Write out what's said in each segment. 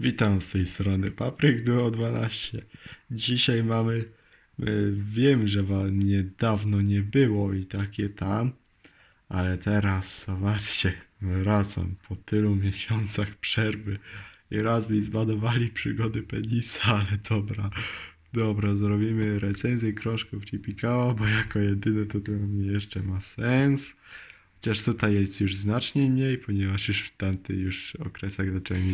Witam z tej strony Papryk Duo 12. Dzisiaj mamy, e, wiem, że wam niedawno nie było i takie tam, ale teraz zobaczcie, wracam po tylu miesiącach przerwy i raz mi zbadowali przygody penisa, ale dobra, dobra, zrobimy recenzję krążków Cipikała, bo jako jedyne to dla mnie jeszcze ma sens. Chociaż tutaj jest już znacznie mniej, ponieważ już w tamtych już okresach zacząłem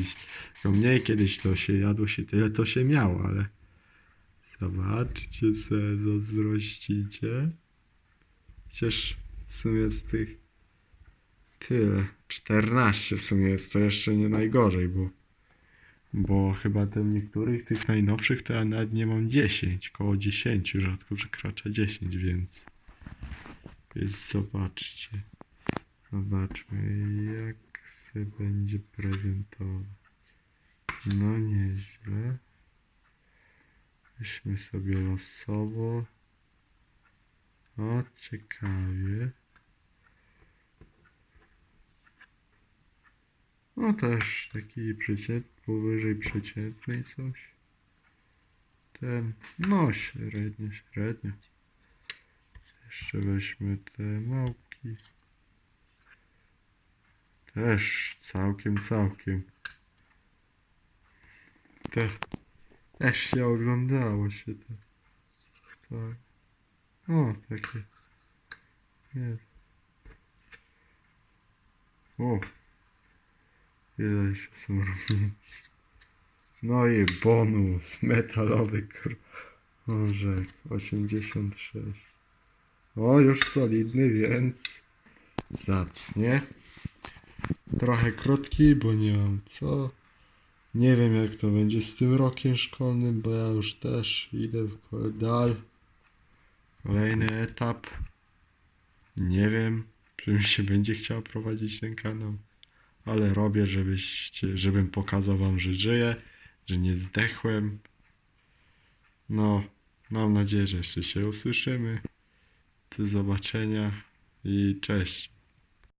to mniej. Kiedyś to się jadło się tyle, to się miało, ale zobaczcie se, zazdrościcie. Chociaż w sumie z tych tyle, 14 w sumie jest to jeszcze nie najgorzej, bo bo chyba ten niektórych tych najnowszych to ja nawet nie mam 10, koło 10, rzadko przekracza 10, więc więc zobaczcie. Zobaczmy, jak się będzie prezentować. No nieźle. Weźmy sobie losowo. O, ciekawie. No też taki przeciętny, powyżej przeciętnej coś. Ten, no średnio, średnio. Jeszcze weźmy te małpki. Też całkiem, całkiem. Te, też się oglądało się to. Tak. O, takie. Nie. O. Ile się są różnice. No i bonus metalowy kr... Orzek 86. O, już solidny, więc zacnie. Trochę krótki, bo nie mam co. Nie wiem jak to będzie z tym rokiem szkolnym, bo ja już też idę w dal. Kolejny etap. Nie wiem, czy mi się będzie chciał prowadzić ten kanał, ale robię, żebyście, żebym pokazał wam, że żyję, że nie zdechłem. No, mam nadzieję, że jeszcze się usłyszymy. Do zobaczenia i cześć.